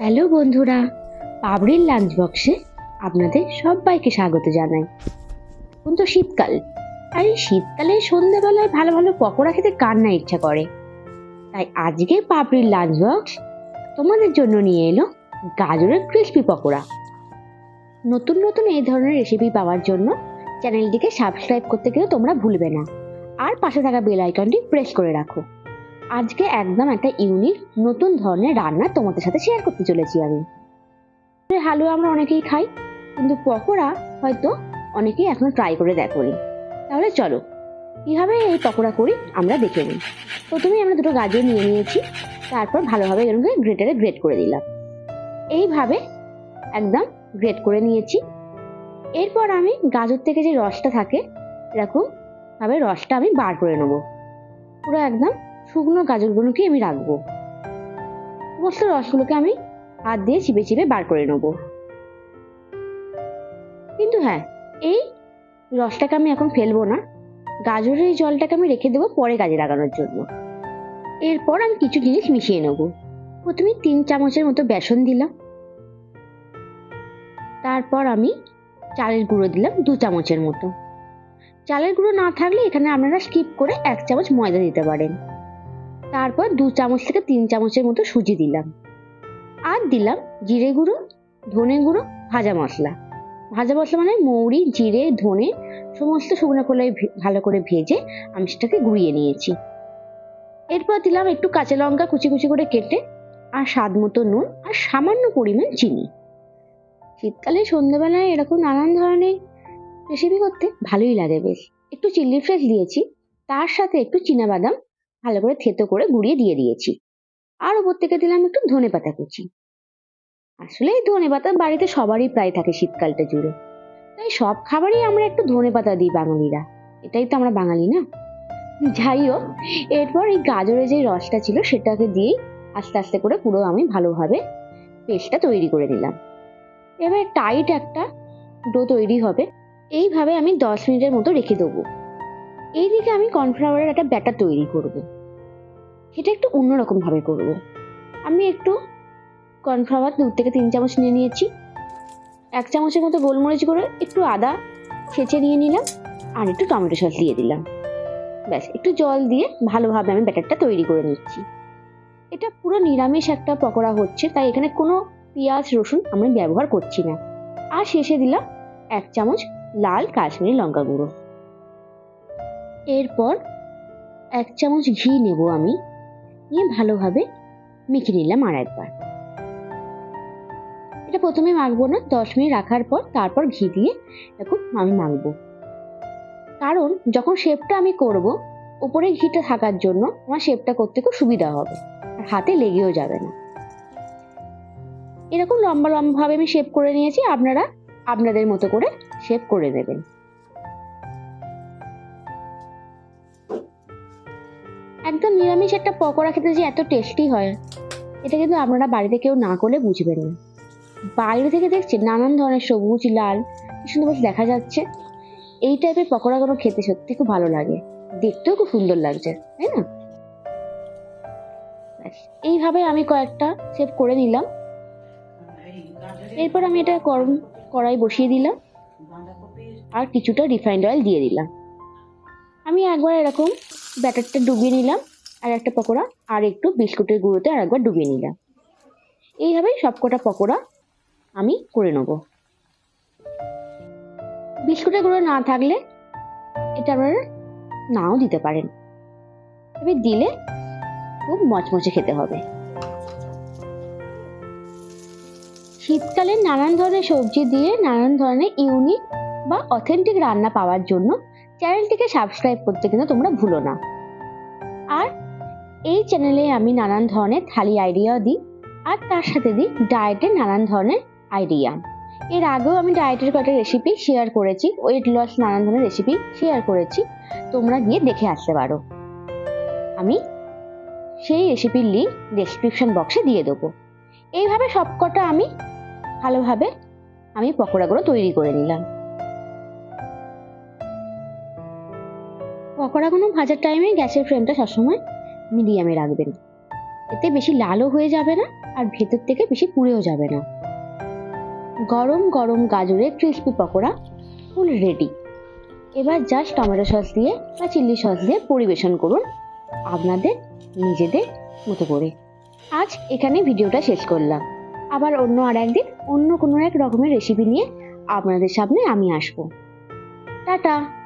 Hello বন্ধুরা, পাবড়ির lunch বক্সে আপনাদের সবাইকে স্বাগত জানাই। এখন তো শীতকাল, আর এই শীতকালে সন্ধ্যাবেলায় ভালো ভালো পকোড়া খেতে কার না ইচ্ছা করে? তাই আজকে পাবড়ির লাঞ্চ বক্স তোমাদের জন্য নিয়ে এলো গাজরের ক্রিসপি পকোড়া। নতুন নতুন এই ধরনের রেসিপি পাওয়ার জন্য চ্যানেলটিকে সাবস্ক্রাইব করতে গেলে তোমরা ভুলবে না। আর পাশে থাকা বেল আইকনটি প্রেস করে রাখো। আজকে একদম একটা ইউনিক নতুন ধরনের রান্না তোমাদের সাথে শেয়ার করতে চলেছি আমি। হালুয়া আমরা অনেকেই খাই, কিন্তু পকোড়া হয়তো অনেকেই এখনও ট্রাই করে দেখোনি। তাহলে চলো, কীভাবে এই পকোড়া করি আমরা দেখে নিই। প্রথমেই আমরা দুটো গাজর নিয়ে নিয়েছি, তারপর ভালোভাবে এরকম গ্রেটারে গ্রেট করে দিলাম। এইভাবে একদম গ্রেট করে নিয়েছি। এরপর আমি গাজর থেকে যে রসটা থাকে, এরকম ভাবে রসটা আমি বার করে নেব। পুরো একদম শুকনো গাজরগুলোকে আমি রাখব। সমস্ত রসগুলোকে আমি হাত দিয়ে চিপে চিপে বার করে নেব। কিন্তু হ্যাঁ এই রসটাকে আমি এখন ফেলব না। গাজরের এই জলটাকে আমি রেখে দেবো পরে কাজে লাগানোর জন্য। এরপর আমি কিছু জিনিস মিশিয়ে নেব। প্রথমে তিন চামচের মতো বেসন দিলাম। তারপর আমি চালের গুঁড়ো দিলাম দু চামচের মতো। চালের গুঁড়ো না থাকলে এখানে আপনারা স্কিপ করে এক চামচ ময়দা দিতে পারেন। তারপর দু চামচ থেকে তিন চামচের মতো সুজি দিলাম। আর দিলাম জিরে গুঁড়ো, ধনে গুঁড়ো, ভাজা মশলা। ভাজা মশলা মানে মৌরি, জিরে, ধনে সমস্ত শুকনো কলাই ভালো করে ভেজে আমি সেটাকে গুঁড়িয়ে নিয়েছি। এরপর দিলাম একটু কাঁচা লঙ্কা কুচি কুচি করে কেটে আর স্বাদ মতো নুন আর সামান্য পরিমাণ চিনি। শীতকালে সন্ধ্যেবেলায় এরকম নানান ধরনের রেসিপি করতে ভালোই লাগে বেশ। একটু চিলি ফ্লেক্স দিয়েছি, তার সাথে একটু বাদাম ভালো করে থেতো করে গুঁড়িয়ে দিয়ে দিয়েছি। আর ওপর থেকে দিলাম একটু ধনে পাতা কুচি। আসলে এই ধনে পাতা বাড়িতে সবারই প্রায় থাকে শীতকালটা জুড়ে। তাই সব খাবারই আমরা একটু ধনে পাতা দিই বাঙালিরা। এটাই তো আমরা বাঙালি না? যাই হোক, এরপর এই গাজরের যে রসটা ছিল সেটাকে দিয়েই আস্তে আস্তে করে পুরো আমি ভালোভাবে পেস্টটা তৈরি করে দিলাম এবার টাইট একটা ডো তৈরি হবে। এইভাবে আমি দশ মিনিটের মতো রেখে দেবো। এইদিকে আমি কর্নফ্লাওয়ারের একটা ব্যাটার তৈরি করব। সেটা একটু অন্যরকম ভাবে করব। আমি একটু কর্নফ্লাওয়ার দু থেকে তিন চামচ নিয়ে নিয়েছি। এক চামচের মতো গোলমরিচ করে একটু আদা ছেঁচে নিয়ে নিলাম আর একটু টমেটো সস দিয়ে দিলাম। ব্যাস, একটু জল দিয়ে ভালোভাবে আমি ব্যাটারটা তৈরি করে নিচ্ছি। এটা পুরো নিরামিষ একটা পকোড়া হচ্ছে, তাই এখানে কোনো পেঁয়াজ, রসুন আমি ব্যবহার করছি না। আর শেষে দিলাম এক চামচ লাল কাশ্মীরি লঙ্কা গুঁড়ো। এরপর এক চামচ ঘি নেব আমি। নিয়ে ভালোভাবে মেখে নিলাম আর একবার। এটা প্রথমে মাখবো না, দশ মিনিট রাখার পর তারপর ঘি দিয়ে এখন আমি মাখবো। কারণ যখন শেপটা আমি করব, উপরে ঘিটা থাকার জন্য আমার শেপটা করতে খুব সুবিধা হবে, আর হাতে লেগেও যাবে না। এরকম লম্বা লম্বাভাবে আমি শেপ করে নিয়েছি, আপনারা আপনাদের মতো করে শেপ করে নেবেন একদম নিরামিষ একটা পকোড়া খেতে যে এত টেস্টি হয়, এটা কিন্তু আপনারা বাড়িতে কেউ না করলে বুঝবেন না। বাইরে থেকে দেখছেন নানান ধরনের সবুজ, লাল সুন্দর দেখা যাচ্ছে। এই টাইপের পকোড়াগুলো খেতে সত্যি খুব ভালো লাগে। দেখতেও খুব সুন্দর লাগছে, তাই না? এইভাবে আমি কয়েকটা সেভ করে নিলাম। এরপর আমি এটা গরম কড়াই বসিয়ে দিলাম। আর কিছুটা রিফাইন্ড অয়েল দিয়ে দিলাম। আমি একবার এরকম ব্যাটারটা ডুবিয়ে নিলাম, আর একটা পকোড়া, আর একটু বিস্কুটের গুঁড়োতে আর একবার ডুবিয়ে নিলাম। এইভাবেই সবকটা পকোড়া আমি করে নেব। বিস্কুটের গুঁড়ো না থাকলে এটা আপনারা নাও দিতে পারেন। তবে দিলে খুব মচমচে খেতে হবে। শীতকালে নানান ধরনের সবজি দিয়ে নানান ধরনের ইউনিক বা অথেন্টিক রান্না পাওয়ার জন্য চ্যানেলটিকে সাবস্ক্রাইব করতে কিন্তু তোমরা ভুলো না। আর এই চ্যানেলে আমি নানান ধরনের থালি আইডিয়াও দিই, আর তার সাথে দিই ডায়েটের নানান ধরনের আইডিয়া এর আগেও আমি ডায়েটের কয়েকটা রেসিপি শেয়ার করেছি ওয়েট লস নানান ধরনের রেসিপি শেয়ার করেছি, তোমরা গিয়ে দেখে আসতে পারো। আমি সেই রেসিপির লিঙ্ক ডেসক্রিপশন বক্সে দিয়ে দেবো। এইভাবে সবকটা আমি ভালোভাবে আমি পকোড়াগুলো তৈরি করে নিলাম। পকোড়াগুলো ভাজার টাইমে গ্যাসের ফ্লেমটা সবসময় মিডিয়ামে রাখবেন। এতে বেশি লালও হয়ে যাবে না আর ভেতর থেকে বেশি পুড়েও যাবে না। গরম গরম গাজরের ক্রিস্পি পকোড়া ফুল রেডি এবার জাস্ট টমেটো সস দিয়ে বা চিলি সস দিয়ে পরিবেশন করুন আপনাদের নিজেদের মতো করে। আজ এখানে ভিডিওটা শেষ করলাম। আবার অন্য আর একদিন অন্য কোনো এক রকমের রেসিপি নিয়ে আপনাদের সামনে আমি আসব। টাটা!